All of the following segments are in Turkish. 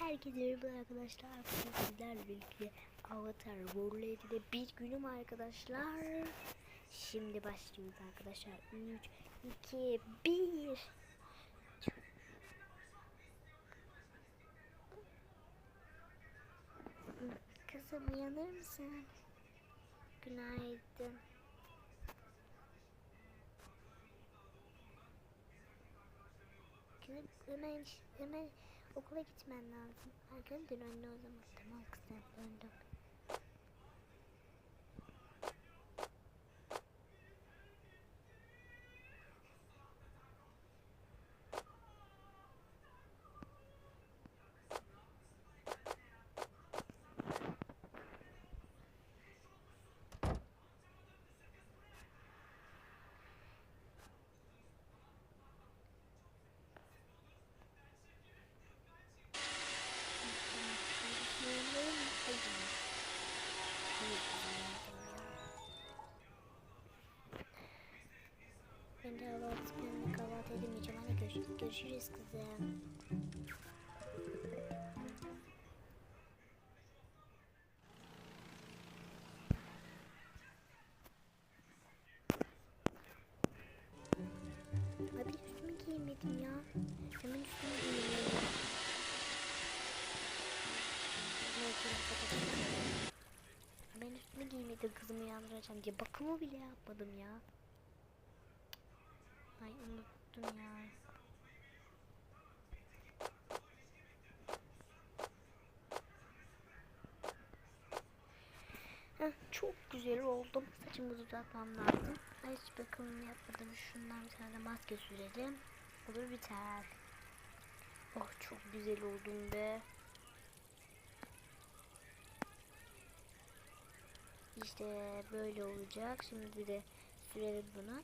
Herkese merhaba arkadaşlar. Sizlerle birlikte Avatar World Lady'de bir günüm arkadaşlar. Şimdi başlıyoruz arkadaşlar. 3, 2, 1. Kızım uyanır mısın? Günaydın. Hemen hemen okula gitmen lazım. Arkanı dön anne o zaman. Tamam kızım döndüm. Görüşürüz, kızım. Abi üstümü giymedim ya. Hemen üstümü giymedim. Ben üstümü giymedim kızımı uyandıracağım diye bakımı bile yapmadım ya. Ay unuttum ya. Çok güzel oldum. Saçımı düzeltmem lazım. Hiç bakımını yapmadım. Şundan bir tane maske sürelim. Olur biter. Oh çok güzel oldum be. İşte böyle olacak. Şimdi bir de sürelim bunu.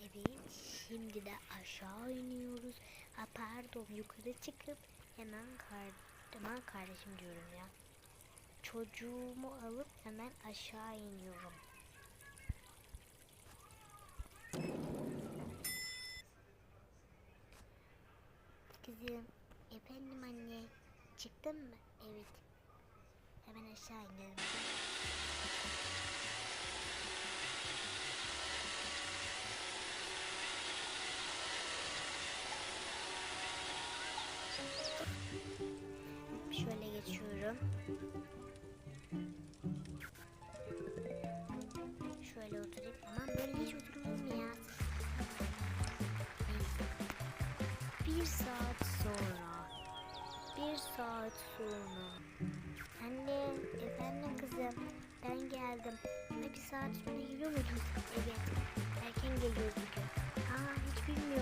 Evet, şimdi de aşağı iniyoruz. Ha pardon, yukarı çıkıp hemen kar kardeşim diyorum ya. Çocuğumu alıp hemen aşağı iniyorum. Kızım, efendim anne. Çıktın mı? Evet. Hemen aşağı inelim. Geçiyorum. Şöyle oturayım. Aman böyle hiç oturulur mu ya? Bir saat sonra. Bir saat sonra. Anne, efendim kızım. Ben geldim. Ne bir saat sonra geliyor muydun? Evet. Erken geliyoruz bugün. Aa, hiç bilmiyordum.